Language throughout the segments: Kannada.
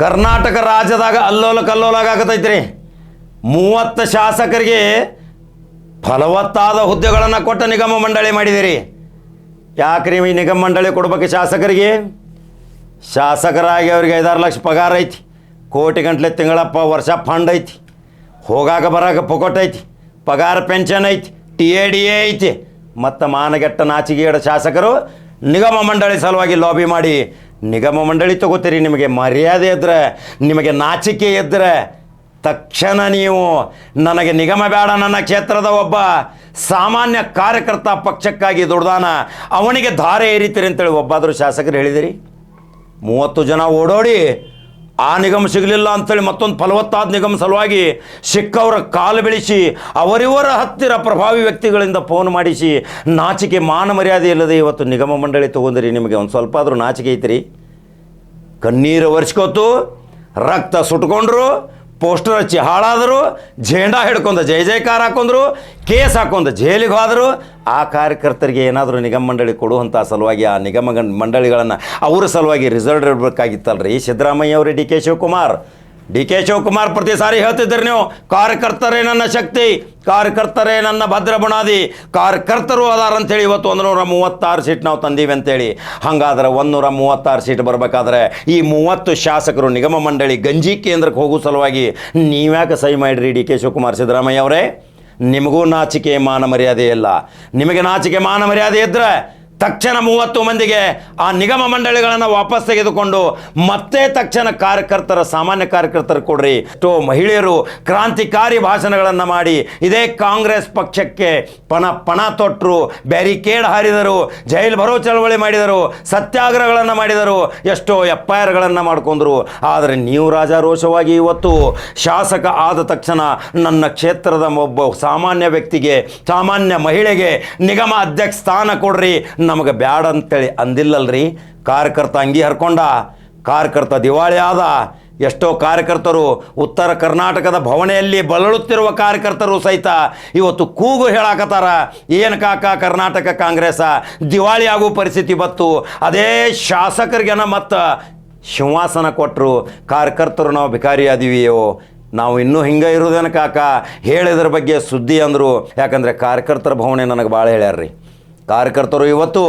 ಕರ್ನಾಟಕ ರಾಜ್ಯದಾಗ ಅಲ್ಲೋಲ ಕಲ್ಲೋಲ ಆಗತೈತ್ರಿ. ಮೂವತ್ತು ಶಾಸಕರಿಗೆ ಫಲವತ್ತಾದ ಹುದ್ದೆಗಳನ್ನು ಕೊಟ್ಟ ನಿಗಮ ಮಂಡಳಿ ಮಾಡಿದಿರಿ. ಯಾಕ್ರಿ ಈ ನಿಗಮ ಮಂಡಳಿ ಕೊಡ್ಬೇಕು ಶಾಸಕರಿಗೆ? ಶಾಸಕರಾಗಿ ಅವ್ರಿಗೆ ಐದಾರು ಲಕ್ಷ ಪಗಾರ ಐತಿ. ಕೋಟಿ ಗಂಟ್ಲೆ ತಿಂಗಳಪ್ಪ ವರ್ಷ ಫಂಡ್ ಐತಿ. ಹೋಗಾಕ ಬರಾಕ ಪುಕೊಟ್ ಐತಿ. ಪಗಾರ ಪೆನ್ಷನ್ ಐತಿ. ಟಿ ಎ ಡಿ ಎ ಐತಿ. ಮತ್ತು ಮಾನಗೆಟ್ಟ ನಾಚಿಗೆಡ ಶಾಸಕರು ನಿಗಮ ಮಂಡಳಿ ಸಲುವಾಗಿ ಲಾಬಿ ಮಾಡಿ. ನಿಗಮ ಮಂಡಳಿ ತಗೋತೀರಿ, ನಿಮಗೆ ಮರ್ಯಾದೆ ಇದ್ದರೆ ನಿಮಗೆ ನಾಚಿಕೆ ಇದ್ದರೆ ತಕ್ಷಣ ನೀವು ನನಗೆ ನಿಗಮ ಬೇಡ, ನನ್ನ ಕ್ಷೇತ್ರದ ಒಬ್ಬ ಸಾಮಾನ್ಯ ಕಾರ್ಯಕರ್ತ ಪಕ್ಷಕ್ಕಾಗಿ ದುಡ್ದಾನ, ಅವನಿಗೆ ಧಾರೆ ಏರಿತೀರಿ ಅಂತೇಳಿ ಒಬ್ಬಾದರೂ ಶಾಸಕರು ಹೇಳಿದಿರಿ? ಮೂವತ್ತು ಜನ ಓಡೋಡಿ ಆ ನಿಗಮ ಸಿಗಲಿಲ್ಲ ಅಂತೇಳಿ ಮತ್ತೊಂದು ಫಲವತ್ತಾದ ನಿಗಮ ಸಲುವಾಗಿ ಸಿಕ್ಕವರ ಕಾಲು ಬೆಳೆಸಿ ಅವರಿವರ ಹತ್ತಿರ ಪ್ರಭಾವಿ ವ್ಯಕ್ತಿಗಳಿಂದ ಫೋನ್ ಮಾಡಿಸಿ ನಾಚಿಕೆ ಮಾನ ಮರ್ಯಾದೆ ಇಲ್ಲದೆ ಇವತ್ತು ನಿಗಮ ಮಂಡಳಿ ತೊಗೊಂಡ್ರಿ ನಿಮಗೆ ಒಂದು ಸ್ವಲ್ಪ ಆದರೂ ನಾಚಿಕೆ ಐತ್ರಿ. ಕಣ್ಣೀರು ಒರೆಸ್ಕೋತು, ರಕ್ತ ಸುಟ್ಕೊಂಡ್ರು ಪೋಸ್ಟರ್ ಹಚ್ಚಿ ಹಾಳಾದರು, ಝೇಂಡಾ ಹಿಡ್ಕೊಂಡು ಜೈ ಜೈಕಾರ ಹಾಕೊಂಡ್ರು, ಕೇಸ್ ಹಾಕೊಂಡು ಜೈಲಿಗೆ ಹೋದರು. ಆ ಕಾರ್ಯಕರ್ತರಿಗೆ ಏನಾದರೂ ನಿಗಮ ಮಂಡಳಿ ಕೊಡುವಂಥ ಸಲುವಾಗಿ ಆ ನಿಗಮ ಮಂಡಳಿಗಳನ್ನು, ಅವರ ಸಲುವಾಗಿ ರಿಸಲ್ಟ್ ಇರಬೇಕಾಗಿತ್ತಲ್ರಿ ಸಿದ್ದರಾಮಯ್ಯ ಅವರು, D K Shivakumar. D K Shivakumar ಪ್ರತಿ ಸಾರಿ ಹೇಳ್ತಿದ್ದೀರಿ ನೀವು, ಕಾರ್ಯಕರ್ತರೇ ನನ್ನ ಶಕ್ತಿ, ಕಾರ್ಯಕರ್ತರೇ ನನ್ನ ಭದ್ರ ಬುಣಾದಿ ಕಾರ್ಯಕರ್ತರು ಅದಾರ ಅಂತೇಳಿ ಇವತ್ತು ಒಂದು ನೂರ ಮೂವತ್ತಾರು ಸೀಟ್ ನಾವು ತಂದೀವಿ ಅಂತೇಳಿ. ಹಾಗಾದ್ರೆ ಒಂದೂರ ಮೂವತ್ತಾರು ಸೀಟ್ ಬರಬೇಕಾದ್ರೆ ಈ ಮೂವತ್ತು ಶಾಸಕರು ನಿಗಮ ಮಂಡಳಿ ಗಂಜಿ ಕೇಂದ್ರಕ್ಕೆ ಹೋಗೋ ಸಲುವಾಗಿ ನೀವ್ಯಾಕೆ ಸಹಿ ಮಾಡಿರಿ ಡಿ ಕೆ ಶಿವಕುಮಾರ್ ಸಿದ್ದರಾಮಯ್ಯ ಅವರೇ? ನಿಮಗೂ ನಾಚಿಕೆ ಮಾನ ಮರ್ಯಾದೆ ಇಲ್ಲ. ನಿಮಗೆ ನಾಚಿಕೆ ಮಾನ ಮರ್ಯಾದೆ ಇದ್ದರೆ ತಕ್ಷಣ ಮೂವತ್ತು ಮಂದಿಗೆ ಆ ನಿಗಮ ಮಂಡಳಿಗಳನ್ನು ವಾಪಸ್ ತೆಗೆದುಕೊಂಡು ಮತ್ತೆ ತಕ್ಷಣ ಕಾರ್ಯಕರ್ತರ, ಸಾಮಾನ್ಯ ಕಾರ್ಯಕರ್ತರು ಕೊಡ್ರಿ. ಎಷ್ಟೋ ಮಹಿಳೆಯರು ಕ್ರಾಂತಿಕಾರಿ ಭಾಷಣಗಳನ್ನು ಮಾಡಿ ಇದೇ ಕಾಂಗ್ರೆಸ್ ಪಕ್ಷಕ್ಕೆ ಪಣ ಪಣ ತೊಟ್ಟರು ಬ್ಯಾರಿಕೇಡ್ ಹಾರಿದರು, ಜೈಲು ಬರೋ ಚಳವಳಿ ಮಾಡಿದರು, ಸತ್ಯಾಗ್ರಹಗಳನ್ನು ಮಾಡಿದರು, ಎಷ್ಟೋ ಎಫ್ ಐ ಆರ್ಗಳನ್ನು ಮಾಡ್ಕೊಂಡ್ರು. ಆದರೆ ನೀವು ರಾಜಾರೋಷವಾಗಿ ಇವತ್ತು ಶಾಸಕ ಆದ ತಕ್ಷಣ ನನ್ನ ಕ್ಷೇತ್ರದ ಒಬ್ಬ ಸಾಮಾನ್ಯ ವ್ಯಕ್ತಿಗೆ, ಸಾಮಾನ್ಯ ಮಹಿಳೆಗೆ ನಿಗಮ ಅಧ್ಯಕ್ಷ ಸ್ಥಾನ ಕೊಡ್ರಿ. ನಮಗೆ ಬ್ಯಾಡ ಅಂತೇಳಿ ಅಂದಿಲ್ಲಲ್ರಿ. ಕಾರ್ಯಕರ್ತ ಅಂಗಿ ಹರ್ಕೊಂಡ. ಕಾರ್ಯಕರ್ತ ದಿವಾಳಿ ಆದ. ಎಷ್ಟೋ ಕಾರ್ಯಕರ್ತರು ಉತ್ತರ ಕರ್ನಾಟಕದ ಭವನೆಯಲ್ಲಿ ಬಳಲುತ್ತಿರುವ ಕಾರ್ಯಕರ್ತರು ಸಹಿತ ಇವತ್ತು ಕೂಗು ಹೇಳಾಕತ್ತಾರ. ಏನು ಕಾಕ, ಕರ್ನಾಟಕ ಕಾಂಗ್ರೆಸ? ದಿವಾಳಿ ಆಗೋ ಪರಿಸ್ಥಿತಿ ಬತ್ತು ಅದೇ ಶಾಸಕರಿಗೆನ ಮತ್ತು ಸಿಂಹಾಸನ ಕೊಟ್ಟರು ಕಾರ್ಯಕರ್ತರು ನಾವು ಭಿಕಾರಿ ಅದೀವಿಯೋ ನಾವು ಇನ್ನೂ ಹಿಂಗೆ ಇರೋದೇನು ಕಾಕ? ಹೇಳಿದ್ರ ಬಗ್ಗೆ ಸುದ್ದಿ ಅಂದರು. ಯಾಕಂದರೆ ಕಾರ್ಯಕರ್ತರ ಭವನೆ ನನಗೆ ಭಾಳ ಹೇಳ್ಯಾರ್ರಿ. ಕಾರ್ಯಕರ್ತರು ಇವತ್ತು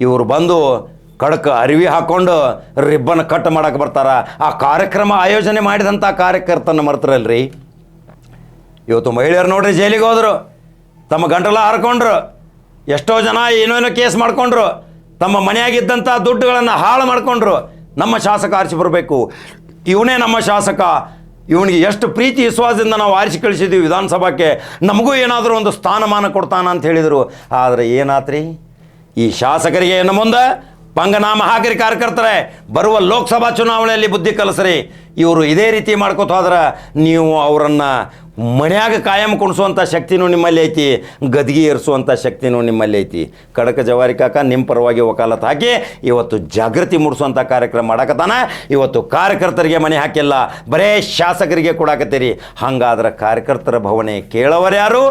ಇವರು ಬಂದು ಕಡಕ ಅರಿವಿ ಹಾಕ್ಕೊಂಡು ರಿಬ್ಬನ್ ಕಟ್ ಮಾಡಕ್ಕೆ ಬರ್ತಾರೆ. ಆ ಕಾರ್ಯಕ್ರಮ ಆಯೋಜನೆ ಮಾಡಿದಂಥ ಕಾರ್ಯಕರ್ತನ ಮರ್ತರಲ್ರಿ? ಇವತ್ತು ಮಹಿಳೆಯರು ನೋಡ್ರಿ ಜೈಲಿಗೆ ಹೋದರು. ತಮ್ಮ ಗಂಟಲ ಹಾರ್ಕೊಂಡ್ರು. ಎಷ್ಟೋ ಜನ ಏನೇನೋ ಕೇಸ್ ಮಾಡ್ಕೊಂಡ್ರು. ತಮ್ಮ ಮನೆಯಾಗಿದ್ದಂಥ ದುಡ್ಡುಗಳನ್ನು ಹಾಳು ಮಾಡ್ಕೊಂಡ್ರು. ನಮ್ಮ ಶಾಸಕ ಆರಿಸಿ ಬರಬೇಕು. ಇವನೇ ನಮ್ಮ ಶಾಸಕ. ಇವನಿಗೆ ಎಷ್ಟು ಪ್ರೀತಿ ವಿಶ್ವಾಸದಿಂದ ನಾವು ಆರಿಸಿ ಕಳಿಸಿದ್ದೀವಿ ವಿಧಾನಸಭಾಕ್ಕೆ, ನಮಗೂ ಏನಾದರೂ ಒಂದು ಸ್ಥಾನಮಾನ ಕೊಡ್ತಾನ ಅಂತ ಹೇಳಿದರು. ಆದರೆ ಏನಾತ್ರಿ? ಈ ಶಾಸಕರಿಗೆ ಏನು ಮುಂದೆ ಪಂಗನಾಮ ಹಾಕಿರಿ ಕಾರ್ಯಕರ್ತರೆ, ಬರುವ ಲೋಕಸಭಾ ಚುನಾವಣೆಯಲ್ಲಿ ಬುದ್ಧಿ ಕಲಿಸ್ರಿ. ಇವರು ಇದೇ ರೀತಿ ಮಾಡ್ಕೋತ ಹೋದ್ರೆ ನೀವು ಅವರನ್ನು ಮನ್ಯಾಗ ಕಾಯಂ ಕುಣಿಸುವಂಥ ಶಕ್ತಿನೂ ನಿಮ್ಮಲ್ಲಿ ಐತಿ, ಗದಗಿ ಏರಿಸುವಂಥ ಶಕ್ತಿನೂ ನಿಮ್ಮಲ್ಲಿ ಐತಿ. ಕಡಕ ಜವಾರಿ ಕಾಕ ನಿಮ್ಮ ಪರವಾಗಿ ವಕಾಲತ್ ಹಾಕಿ, ಇವತ್ತು ಜಾಗೃತಿ ಮೂಡಿಸುವಂಥ ಕಾರ್ಯಕ್ರಮ ಮಾಡಕತ್ತಾನ. ಇವತ್ತು ಕಾರ್ಯಕರ್ತರಿಗೆ ಮನೆ ಹಾಕಿಲ್ಲ, ಬರೇ ಶಾಸಕರಿಗೆ ಕೊಡಾಕತ್ತೀರಿ. ಹಂಗಾದ್ರೆ ಕಾರ್ಯಕರ್ತರ ಭವನೆ ಕೇಳವರ್ಯಾರು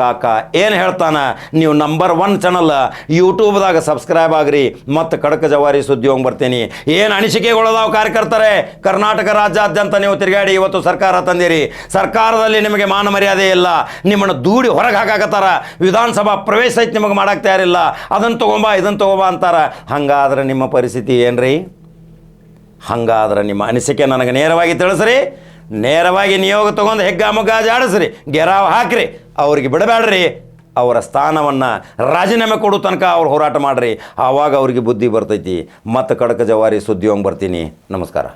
ಕಾಕ ಏನು ಹೇಳ್ತಾನೆ? ನೀವು ನಂಬರ್ ಒನ್ ಚಾನಲ್ ಯೂಟ್ಯೂಬ್ದಾಗ ಸಬ್ಸ್ಕ್ರೈಬ್ ಆಗ್ರಿ. ಮತ್ತು ಕಡಕ ಜವಾರಿ ಸುದ್ದಿ ಹೋಗಿ ಬರ್ತೀನಿ. ಏನು ಅನಿಸಿಕೆಗಳದಾವ ಕಾರ್ಯಕರ್ತರೆ? ಕರ್ನಾಟಕ ರಾಜ್ಯಾದ್ಯಂತ ನೀವು ತಿರುಗಾಡಿ ಇವತ್ತು ಸರ್ಕಾರ ತಂದಿರಿ. ಸರ್ಕಾರದಲ್ಲಿ ನಿಮಗೆ ಮಾನ ಮರ್ಯಾದೆ ಇಲ್ಲ. ನಿಮ್ಮನ್ನು ದೂಡಿ ಹೊರಗೆ ಹಾಕಾಕತ್ತಾರ. ವಿಧಾನಸಭಾ ಪ್ರವೇಶ ಐತಿ ನಿಮಗೆ ಮಾಡಕ್ಕೆ ತಯಾರಿಲ್ಲ. ಅದನ್ನು ತೊಗೊಂಬ ಇದನ್ನು ತೊಗೊಂಬ ಅಂತಾರೆ. ಹಂಗಾದ್ರೆ ನಿಮ್ಮ ಪರಿಸ್ಥಿತಿ ಏನ್ರಿ? ಹಂಗಾದ್ರೆ ನಿಮ್ಮ ಅನಿಸಿಕೆ ನನಗೆ ನೇರವಾಗಿ ತಿಳಿಸ್ರಿ. ನೇರವಾಗಿ ನಿಯೋಗ ತೊಗೊಂಡು ಹೆಗ್ಗಾಮುಗ್ಗ ಜಾಡಿಸ್ರಿ, ಗೆರಾವ್ ಹಾಕ್ರಿ, ಅವ್ರಿಗೆ ಬಿಡಬೇಡ್ರಿ. ಅವರ ಸ್ಥಾನವನ್ನು ರಾಜೀನಾಮೆ ಕೊಡೋ ತನಕ ಅವ್ರು ಹೋರಾಟ ಮಾಡಿರಿ. ಆವಾಗ ಅವ್ರಿಗೆ ಬುದ್ಧಿ ಬರ್ತೈತಿ. ಮತ್ತು ಕಡಕ ಜವಾರಿ ಸುದ್ದಿ ಹೋಗಿ ಬರ್ತೀನಿ. ನಮಸ್ಕಾರ.